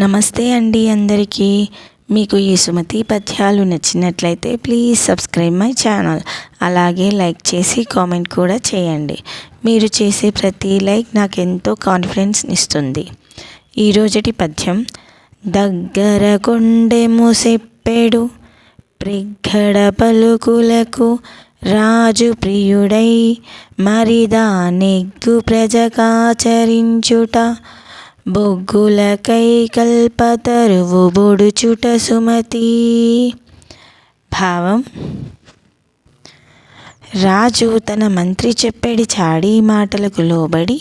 నమస్తే అండి అందరికీ. మీకు ఈ సుమతి పద్యాలు నచ్చినట్లయితే ప్లీజ్ సబ్స్క్రైబ్ మై ఛానల్. అలాగే లైక్ చేసి కామెంట్ కూడా చేయండి. మీరు చేసే ప్రతి లైక్ నాకు ఎంతో కాన్ఫిడెన్స్ ఇస్తుంది. ఈరోజటి పద్యం దగ్గర కొండెము సెప్పెడు ప్రిగ్గడ పలుకులకు రాజు ప్రియుడై మరిదా నెగ్గు ప్రజకాచరించుట బొగ్గులకై కల్పతరువు బొడుచుట సుమతి. భావం రాజు తన మంత్రి చెప్పేడి చాడీ మాటలకు లోబడి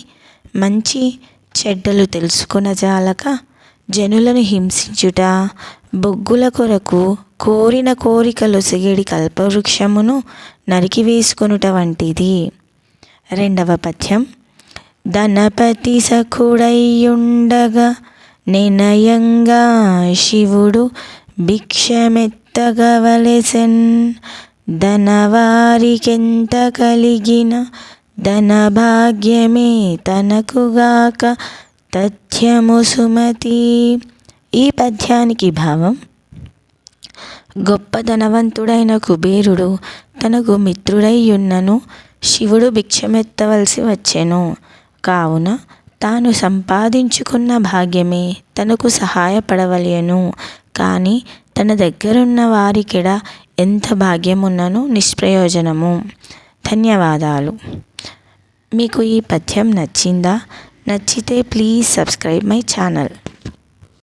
మంచి చెడ్డలు తెలుసుకొనజాలక జనులను హింసించుట బొగ్గుల కొరకు కోరిన కోరికలు సిగిడి కల్పవృక్షమును నరికివేసుకొనుట వంటిది. రెండవ పద్యం ధనపతి సఖుడయ్యుండగా నినయంగా శివుడు భిక్షమెత్తగవలెసెన్. ధనవారికెంత కలిగిన ధన భాగ్యమే తనకుగాక తథ్యము సుమతి. ఈ పద్యానికి భావం గొప్ప ధనవంతుడైన కుబేరుడు తనకు మిత్రుడై ఉన్నను శివుడు భిక్షమెత్తవలసి వచ్చెను. కావున తాను సంపాదించుకున్న భాగ్యమే తనకు సహాయపడవలెను. కానీ తన దగ్గరున్న వారికిడ ఎంత భాగ్యమున్నను నిష్ప్రయోజనము. ధన్యవాదాలు. మీకు ఈ పద్యం నచ్చిందా? నచ్చితే ప్లీజ్ సబ్స్క్రైబ్ మై ఛానల్.